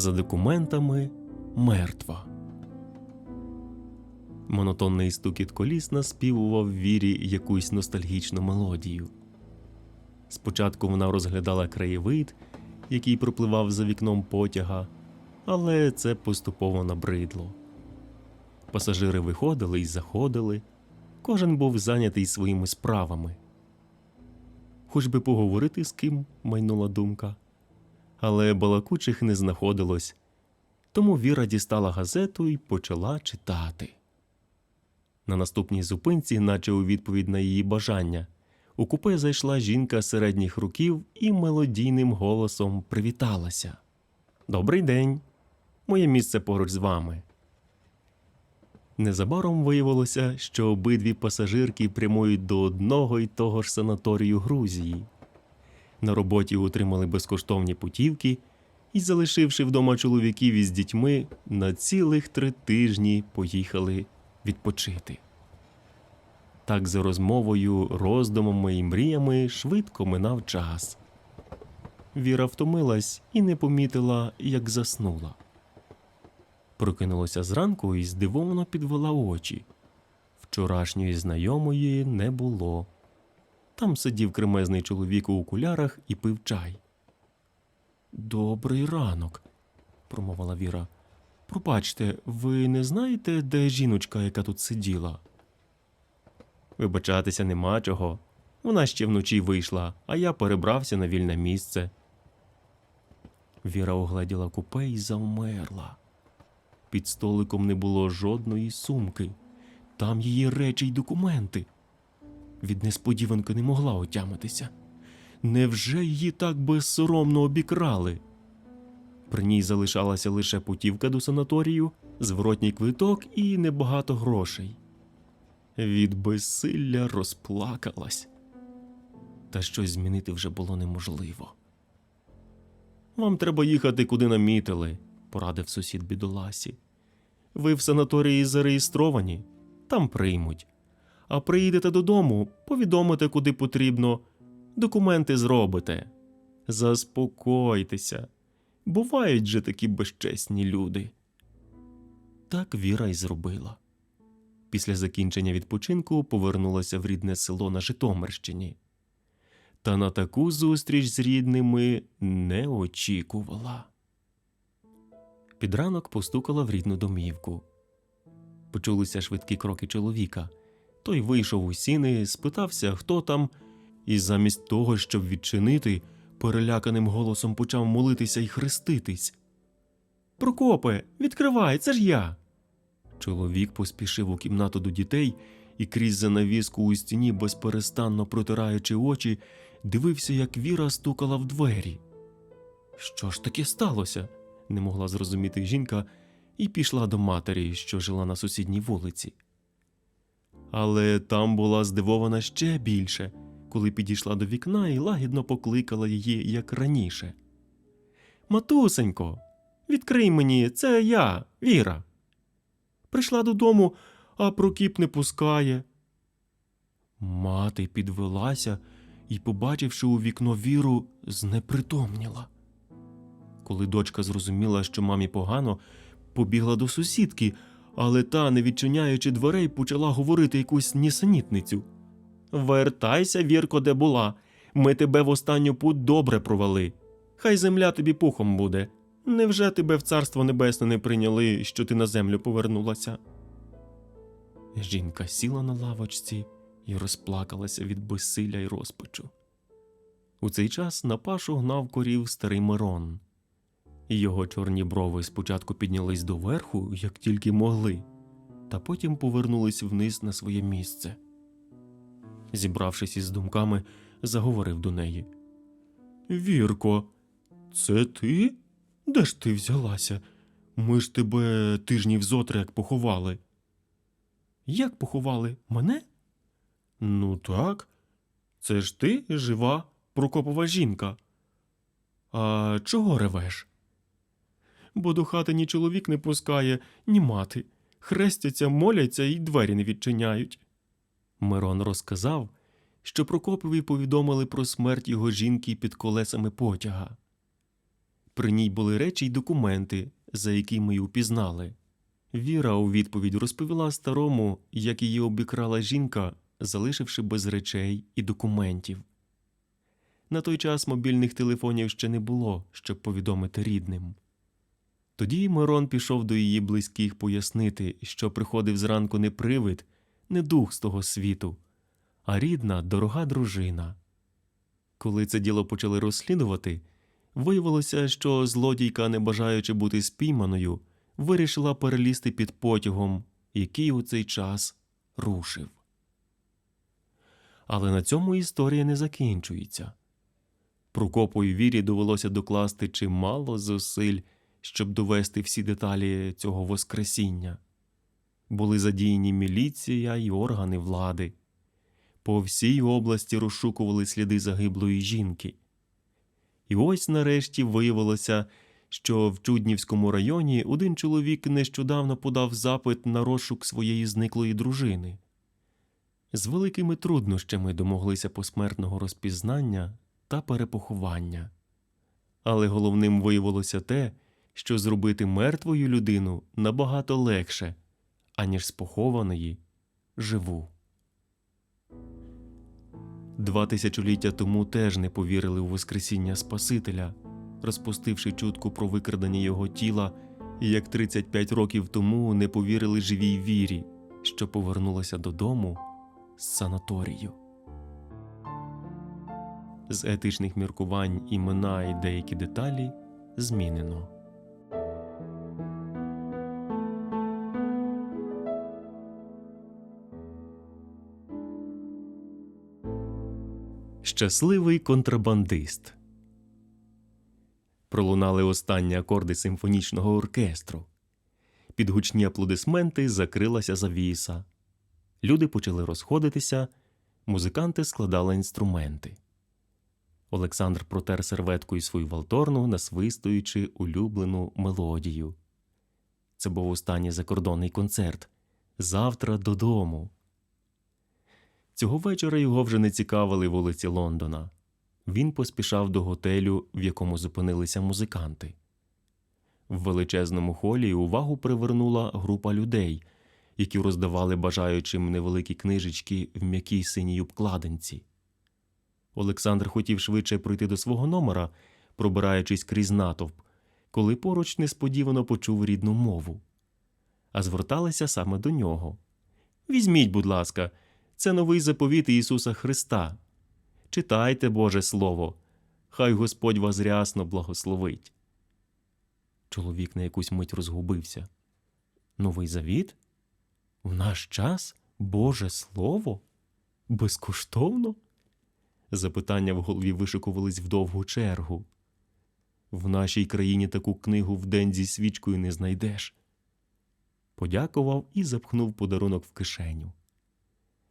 За документами мертва. Монотонний стукіт коліс наспівував вірі якусь ностальгічну мелодію. Спочатку вона розглядала краєвид, який пропливав за вікном потяга, але це поступово набридло. Пасажири виходили і заходили, кожен був зайнятий своїми справами. Хоч би поговорити з ким, майнула думка. Але балакучих не знаходилось, тому Віра дістала газету і почала читати. На наступній зупинці, наче у відповідь на її бажання, у купе зайшла жінка середніх років і мелодійним голосом привіталася. Добрий день. Моє місце поруч з вами. Незабаром виявилося, що обидві пасажирки прямують до одного й того ж санаторію Грузії. На роботі отримали безкоштовні путівки і, залишивши вдома чоловіків із дітьми, на цілих три тижні поїхали відпочити. Так за розмовою, роздумами і мріями швидко минав час. Віра втомилась і не помітила, як заснула. Прокинулася зранку і здивовано підвела очі. Вчорашньої знайомої не було. Там сидів кремезний чоловік у окулярах і пив чай. Добрий ранок, промовила Віра. Пробачте, ви не знаєте, де жіночка, яка тут сиділа? Вибачатися нема чого. Вона ще вночі вийшла, а я перебрався на вільне місце. Віра огледіла купе і завмерла. Під столиком не було жодної сумки. Там її речі й документи. Від несподіванки не могла отямитися. Невже її так безсоромно обікрали? При ній залишалася лише путівка до санаторію, зворотній квиток і небагато грошей. Від безсилля розплакалась. Та щось змінити вже було неможливо. Вам треба їхати, куди намітили, порадив сусід бідоласі. Ви в санаторії зареєстровані, там приймуть. А приїдете додому, повідомите, куди потрібно, документи зробите. Заспокойтеся. Бувають же такі безчесні люди. Так Віра й зробила. Після закінчення відпочинку повернулася в рідне село на Житомирщині. Та на таку зустріч з рідними не очікувала. Під ранок постукала в рідну домівку. Почулися швидкі кроки чоловіка. Той вийшов у сіни, спитався, хто там, і замість того, щоб відчинити, переляканим голосом почав молитися й хреститись. Прокопе, відкривай, це ж я. Чоловік поспішив у кімнату до дітей і крізь занавіску у стіні, безперестанно протираючи очі, дивився, як Віра стукала в двері. Що ж таке сталося? не могла зрозуміти жінка і пішла до матері, що жила на сусідній вулиці. Але там була здивована ще більше, коли підійшла до вікна і лагідно покликала її, як раніше. Матусенько, відкрий мені, це я, Віра. Прийшла додому, а Прокіп не пускає. Мати підвелася і, побачивши у вікно віру, знепритомніла. Коли дочка зрозуміла, що мамі погано, побігла до сусідки, але та, не відчиняючи дверей, почала говорити якусь нісенітницю. Вертайся, Вірко, де була. Ми тебе в останню путь добре провели. Хай земля тобі пухом буде. Невже тебе в царство небесне не прийняли, що ти на землю повернулася? Жінка сіла на лавочці і розплакалася від безсилля й розпачу. У цей час на пашу гнав корів старий Мирон. Його чорні брови спочатку піднялись доверху, як тільки могли, та потім повернулись вниз на своє місце. Зібравшись із думками, заговорив до неї. Вірко, це ти? Де ж ти взялася? Ми ж тебе тижнів зотри як поховали. Як поховали? Мене? Ну так. Це ж ти жива Прокопова жінка. А чого ревеш? Бо до хати ні чоловік не пускає, ні мати. Хрестяться, моляться і двері не відчиняють. Мирон розказав, що Прокопові повідомили про смерть його жінки під колесами потяга. При ній були речі й документи, за які ми й упізнали. Віра у відповідь розповіла старому, як її обікрала жінка, залишивши без речей і документів. На той час мобільних телефонів ще не було, щоб повідомити рідним. Тоді Мирон пішов до її близьких пояснити, що приходив зранку не привид, не дух з того світу, а рідна, дорога дружина. Коли це діло почали розслідувати, виявилося, що злодійка, не бажаючи бути спійманою, вирішила перелізти під потягом, який у цей час рушив. Але на цьому історія не закінчується. Прокопу і вірі довелося докласти чимало зусиль, щоб довести всі деталі цього воскресіння. Були задіяні міліція й органи влади. По всій області розшукували сліди загиблої жінки. І ось нарешті виявилося, що в Чуднівському районі один чоловік нещодавно подав запит на розшук своєї зниклої дружини. З великими труднощами домоглися посмертного розпізнання та перепоховання. Але головним виявилося те, що зробити мертвою людину набагато легше, аніж з похованої живу. Два тисячоліття тому теж не повірили у Воскресіння Спасителя, розпустивши чутку про викрадення його тіла, і як 35 років тому не повірили живій вірі, що повернулася додому з санаторію. З етичних міркувань імена і деякі деталі змінено. Щасливий контрабандист. Пролунали останні акорди симфонічного оркестру. Під гучні аплодисменти закрилася завіса. Люди почали розходитися, музиканти складали інструменти. Олександр протер серветкою свою валторну, насвистуючи улюблену мелодію. Це був останній закордонний концерт. Завтра додому. Цього вечора його вже не цікавили вулиці Лондона. Він поспішав до готелю, в якому зупинилися музиканти. В величезному холі увагу привернула група людей, які роздавали бажаючим невеликі книжечки в м'якій синій обкладинці. Олександр хотів швидше пройти до свого номера, пробираючись крізь натовп, коли поруч несподівано почув рідну мову. А зверталися саме до нього. Візьміть, будь ласка, це новий заповіт Ісуса Христа. Читайте Боже Слово, хай Господь вас рясно благословить. Чоловік на якусь мить розгубився. Новий завіт? В наш час Боже Слово? Безкоштовно? Запитання в голові вишикувались в довгу чергу. В нашій країні таку книгу вдень зі свічкою не знайдеш. Подякував і запхнув подарунок в кишеню.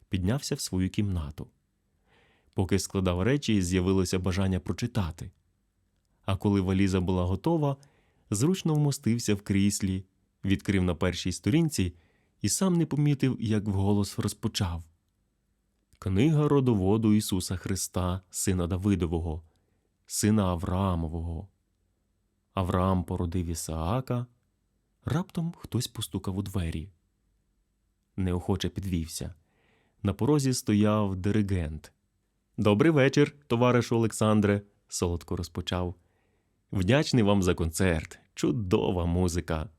Піднявся в свою кімнату. Поки складав речі, з'явилося бажання прочитати. А коли валіза була готова, зручно вмостився в кріслі, відкрив на першій сторінці і сам не помітив, як вголос розпочав. Книга родоводу Ісуса Христа, сина Давидового, сина Авраамового. Авраам породив Ісаака. Раптом хтось постукав у двері. Неохоче підвівся. На порозі стояв диригент. Добрий вечір, товаришу Олександре, солодко розпочав. Вдячний вам за концерт. Чудова музика.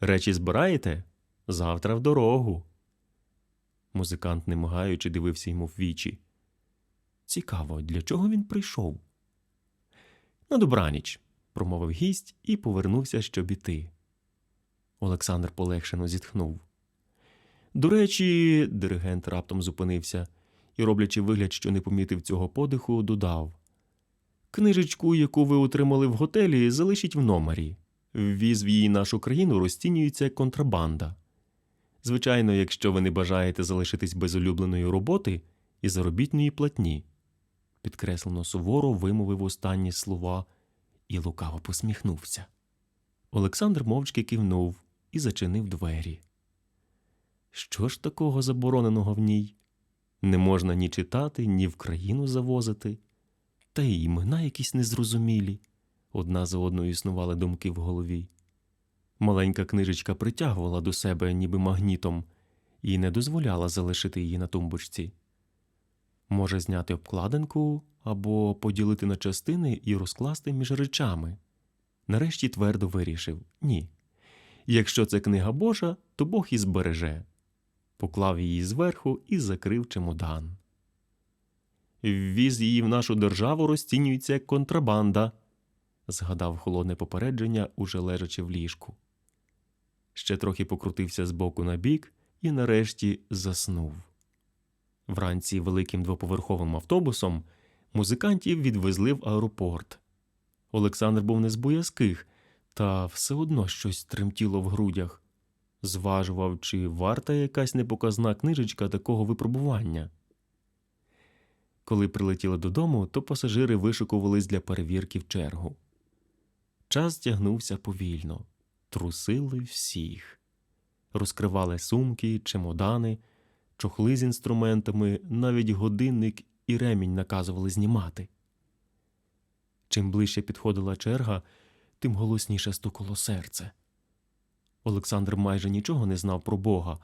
Речі збираєте? Завтра в дорогу. Музикант, не мигаючи, дивився йому в вічі. Цікаво, для чого він прийшов? На добраніч, промовив гість і повернувся, щоб іти. Олександр полегшено зітхнув. До речі, диригент раптом зупинився і, роблячи вигляд, що не помітив цього подиху, додав Книжечку, яку ви отримали в готелі, залишіть в номері. Ввіз в її нашу країну розцінюється як контрабанда. Звичайно, якщо ви не бажаєте залишитись без улюбленої роботи і заробітної платні. Підкреслено суворо вимовив останні слова і лукаво посміхнувся. Олександр мовчки кивнув і зачинив двері. Що ж такого забороненого в ній? Не можна ні читати, ні в країну завозити, та й імена якісь незрозумілі. Одна за одною існували думки в голові. Маленька книжечка притягувала до себе ніби магнітом і не дозволяла залишити її на тумбочці. Може зняти обкладинку або поділити на частини і розкласти між речами. Нарешті твердо вирішив ні. Якщо це книга Божа, то Бог і збереже. Поклав її зверху і закрив чемодан. Ввіз її в нашу державу розцінюється як контрабанда, згадав холодне попередження, уже лежачи в ліжку. Ще трохи покрутився з боку на бік і нарешті заснув. Вранці великим двоповерховим автобусом музикантів відвезли в аеропорт. Олександр був не з боязких, та все одно щось тремтіло в грудях. Зважував, чи варта якась непоказна книжечка такого випробування. Коли прилетіли додому, то пасажири вишикувались для перевірки в чергу. Час тягнувся повільно, трусили всіх, розкривали сумки, чемодани, чохли з інструментами, навіть годинник і ремінь наказували знімати. Чим ближче підходила черга, тим голосніше стукало серце. Олександр майже нічого не знав про Бога,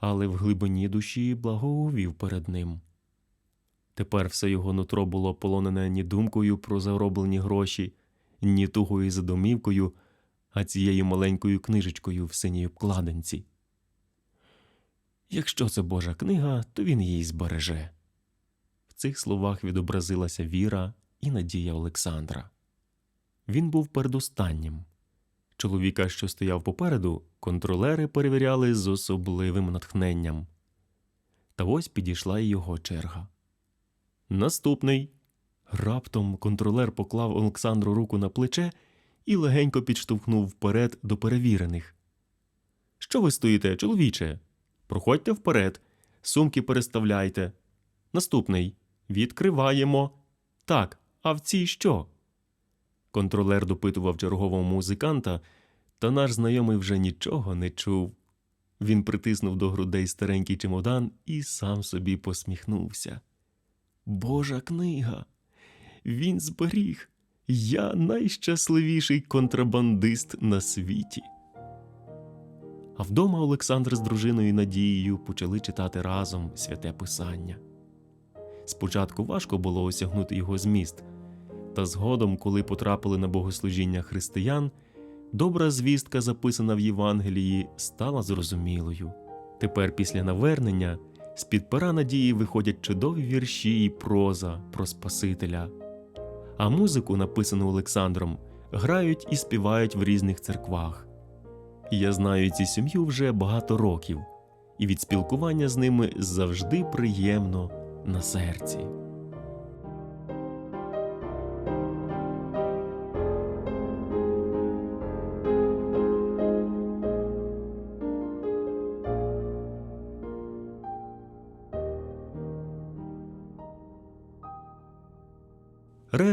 але в глибині душі благоувів перед ним. Тепер все його нутро було полонене ні думкою про зароблені гроші, ні тугою за домівкою, а цією маленькою книжечкою в синій обкладинці. Якщо це Божа книга, то він її збереже. В цих словах відобразилася віра і надія Олександра. Він був передостаннім. Чоловіка, що стояв попереду, контролери перевіряли з особливим натхненням. Та ось підійшла й його черга. Наступний. Раптом контролер поклав Олександру руку на плече і легенько підштовхнув вперед до перевірених. Що ви стоїте, чоловіче? Проходьте вперед, сумки переставляйте. Наступний. Відкриваємо. Так, а в цій що? Контролер допитував чергового музиканта, та наш знайомий вже нічого не чув. Він притиснув до грудей старенький чемодан і сам собі посміхнувся. Божа книга. Він зберіг. Я найщасливіший контрабандист на світі. А вдома Олександр з дружиною Надією почали читати разом святе писання. Спочатку важко було осягнути його зміст, та згодом, коли потрапили на богослужіння християн, добра звістка, записана в Євангелії, стала зрозумілою. Тепер, після навернення, з під пера надії виходять чудові вірші і проза про Спасителя. А музику, написану Олександром, грають і співають в різних церквах. Я знаю ці сім'ю вже багато років, і від спілкування з ними завжди приємно на серці.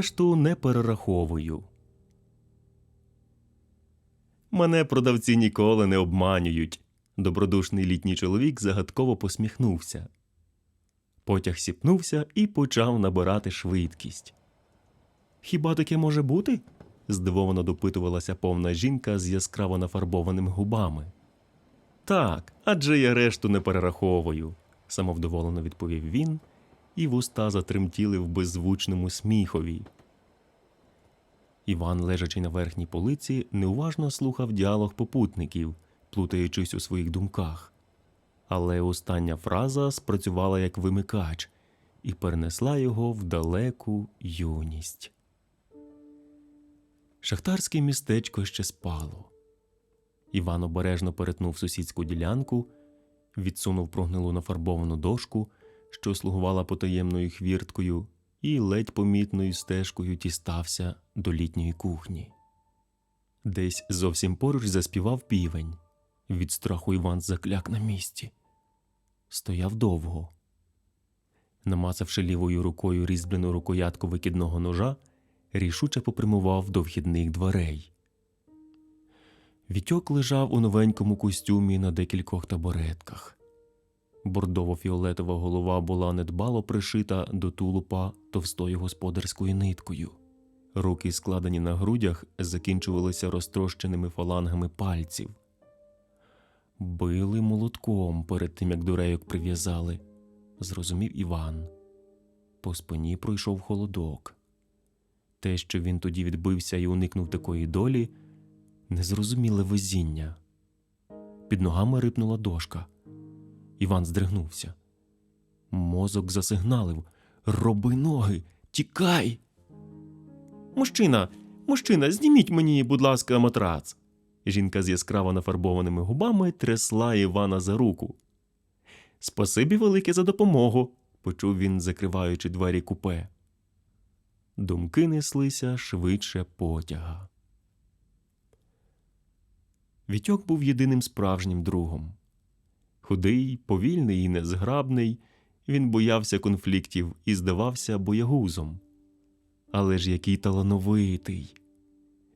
Решту не перераховую. Мене продавці ніколи не обманюють. Добродушний літній чоловік загадково посміхнувся. Потяг сіпнувся і почав набирати швидкість. Хіба таке може бути? здивовано допитувалася повна жінка з яскраво нафарбованими губами. Так, адже я решту не перераховую, самовдоволено відповів він, і вуста затремтіли в беззвучному сміхові. Іван, лежачи на верхній полиці, неуважно слухав діалог попутників, плутаючись у своїх думках. Але остання фраза спрацювала як вимикач і перенесла його в далеку юність. Шахтарське містечко ще спало. Іван обережно перетнув сусідську ділянку, відсунув прогнилу нафарбовану дошку, що слугувала потаємною хвірткою, і ледь помітною стежкою тістався до літньої кухні. Десь зовсім поруч заспівав півень. Від страху Іван закляк на місці. Стояв довго. Намацавши лівою рукою різьблену рукоятку викидного ножа, рішуче попрямував до вхідних дверей. Вітьок лежав у новенькому костюмі на декількох табуретках. Бордово-фіолетова голова була недбало пришита до тулупа товстою господарською ниткою. Руки, складені на грудях, закінчувалися розтрощеними фалангами пальців. Били молотком перед тим, як до рейок прив'язали, зрозумів Іван. По спині пройшов холодок. Те, що він тоді відбився і уникнув такої долі, незрозуміле везіння. Під ногами рипнула дошка. Іван здригнувся. Мозок засигналив Роби ноги, тікай. Мужчина, мужчина, зніміть мені, будь ласка, матрац. Жінка з яскраво нафарбованими губами трясла Івана за руку. Спасибі велике за допомогу, почув він, закриваючи двері купе. Думки неслися швидше потяга. Вітьок був єдиним справжнім другом. Худий, повільний і незграбний, він боявся конфліктів і здавався боягузом. Але ж який талановитий.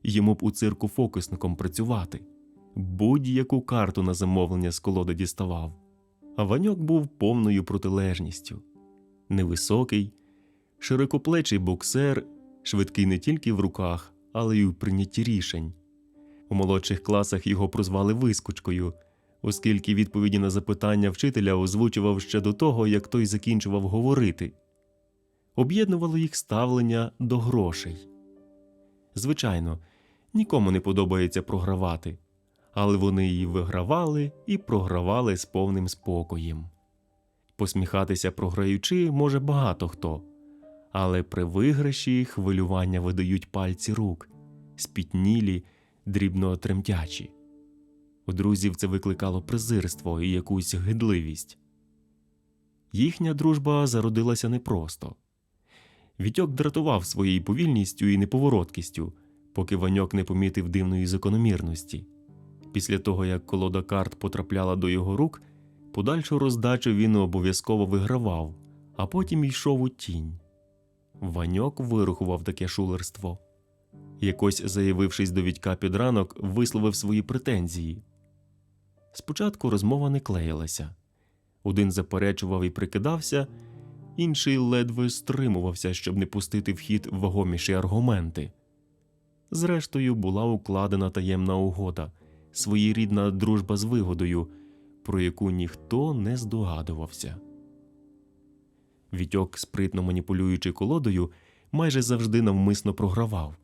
Йому б у цирку фокусником працювати, будь-яку карту на замовлення з колоди діставав. А Ваньок був повною протилежністю. Невисокий, широкоплечий боксер, швидкий не тільки в руках, але й у прийнятті рішень. У молодших класах його прозвали вискочкою, оскільки відповіді на запитання вчителя озвучував ще до того, як той закінчував говорити. Об'єднувало їх ставлення до грошей. Звичайно, нікому не подобається програвати, але вони і вигравали, і програвали з повним спокоєм. Посміхатися програючи може багато хто, але при виграші хвилювання видають пальці рук, спітнілі, дрібно тремтячі. У друзів це викликало презирство і якусь гидливість. Їхня дружба зародилася непросто. Вітьок дратував своєю повільністю і неповороткістю, поки Ваньок не помітив дивної закономірності. Після того, як колода карт потрапляла до його рук, подальшу роздачу він обов'язково вигравав, а потім йшов у тінь. Ваньок вирухував таке шулерство. Якось, заявившись до Вітька під ранок, висловив свої претензії. Спочатку розмова не клеїлася. Один заперечував і прикидався, інший ледве стримувався, щоб не пустити в хід вагоміші аргументи. Зрештою, була укладена таємна угода, своєрідна дружба з вигодою, про яку ніхто не здогадувався. Вітьок, спритно маніпулюючи колодою, майже завжди навмисно програвав.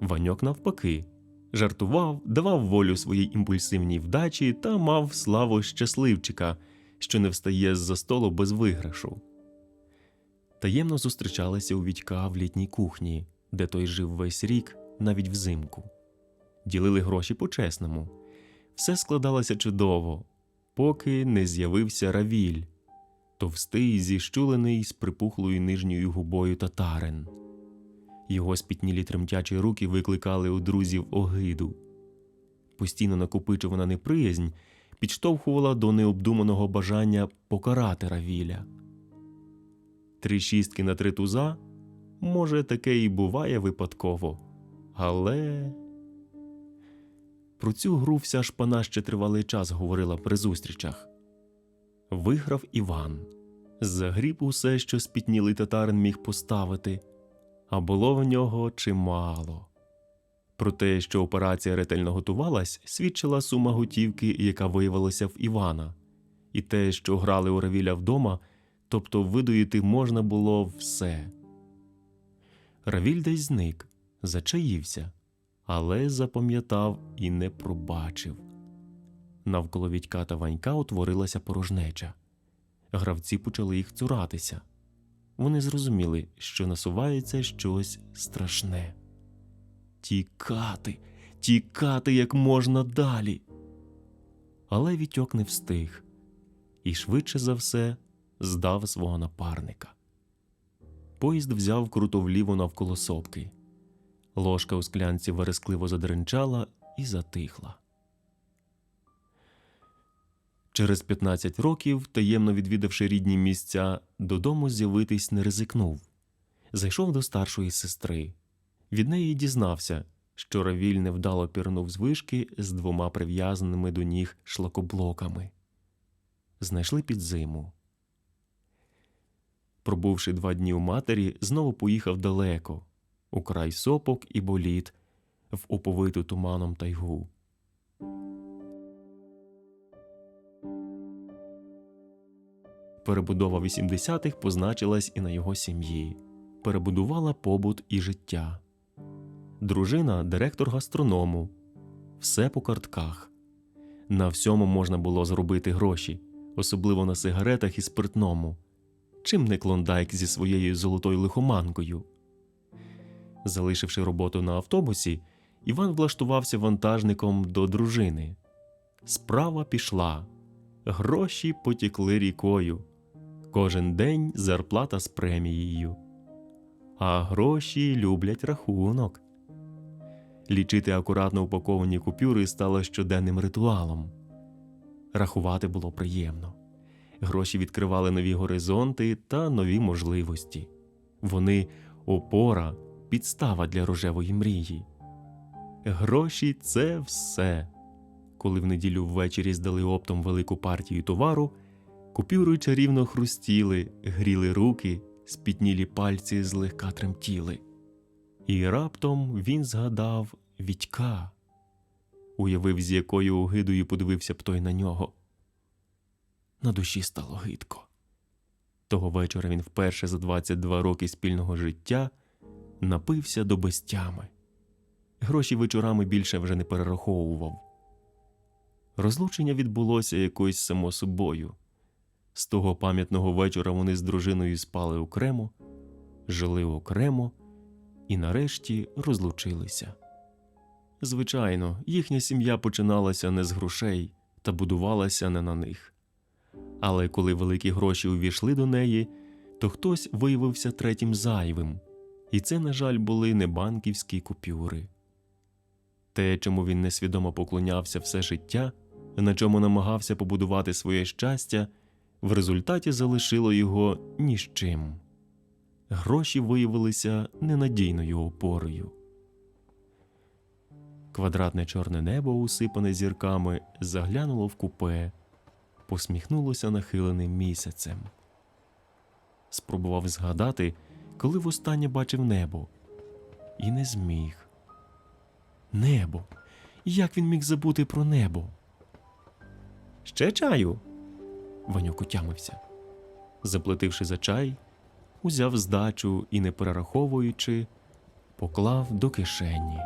Ваньок, навпаки, жартував, давав волю своїй імпульсивній вдачі та мав славу щасливчика, що не встає з-за столу без виграшу. Таємно зустрічалися у Вітька в літній кухні, де той жив весь рік, навіть взимку. Ділили гроші по-чесному. Все складалося чудово, поки не з'явився равіль, товстий, зіщулений з припухлою нижньою губою татарин. Його спітнілі тремтячі руки викликали у друзів огиду. Постійно накопичувана неприязнь підштовхувала до необдуманого бажання покарати Равіля. Три шістки на три туза може, таке і буває випадково, але про цю гру вся шпана ще тривалий час говорила при зустрічах. Виграв Іван, загріб усе, що спітнілий татарин міг поставити а було в нього чимало. Про те, що операція ретельно готувалась, свідчила сума готівки, яка виявилася в Івана, і те, що грали у Равіля вдома, тобто видоїти можна було все. Равіль десь зник, зачаївся, але запам'ятав і не пробачив. Навколо Вітька та Ванька утворилася порожнеча. Гравці почали їх цуратися вони зрозуміли, що насувається щось страшне. Тікати, тікати як можна далі. Але Вітьок не встиг і швидше за все здав свого напарника. Поїзд взяв круто вліво навколо сопки. Ложка у склянці верескливо задринчала і затихла. Через 15 років, таємно відвідавши рідні місця, додому з'явитись не ризикнув. Зайшов до старшої сестри. Від неї дізнався, що Равіль невдало пірнув з вишки з двома прив'язаними до ніг шлакоблоками. Знайшли під зиму. Пробувши два дні у матері, знову поїхав далеко, у край сопок і боліт, в оповиту туманом тайгу. Перебудова 80-х позначилась і на його сім'ї, перебудувала побут і життя. Дружина директор гастроному, все по картках. На всьому можна було зробити гроші, особливо на сигаретах і спиртному. Чим не клондайк зі своєю золотою лихоманкою. Залишивши роботу на автобусі, Іван влаштувався вантажником до дружини. Справа пішла, гроші потікли рікою. Кожен день зарплата з премією. А гроші люблять рахунок. Лічити акуратно упаковані купюри стало щоденним ритуалом. Рахувати було приємно. Гроші відкривали нові горизонти та нові можливості. Вони опора, підстава для рожевої мрії. Гроші це все. Коли в неділю ввечері здали оптом велику партію товару, купюри чарівно хрустіли, гріли руки, спітнілі пальці злегка тремтіли. І раптом він згадав Вітька, уявив, з якою огидою подивився б той на нього. На душі стало гидко. Того вечора він вперше за 22 роки спільного життя напився до безтями. Гроші вечорами більше вже не перераховував. Розлучення відбулося якось само собою. З того пам'ятного вечора вони з дружиною спали окремо, жили окремо і нарешті розлучилися. Звичайно, їхня сім'я починалася не з грошей та будувалася не на них. Але коли великі гроші увійшли до неї, то хтось виявився третім зайвим, і це, на жаль, були не банківські купюри. Те, чому він несвідомо поклонявся все життя, на чому намагався побудувати своє щастя, в результаті залишило його ні з чим. Гроші виявилися ненадійною опорою. Квадратне чорне небо, усипане зірками, заглянуло в купе, посміхнулося нахиленим місяцем. Спробував згадати, коли востаннє бачив небо, і не зміг. Небо. Як він міг забути про небо? Ще чаю. Ванюк утямився. Заплативши за чай, узяв здачу і, не перераховуючи, поклав до кишені.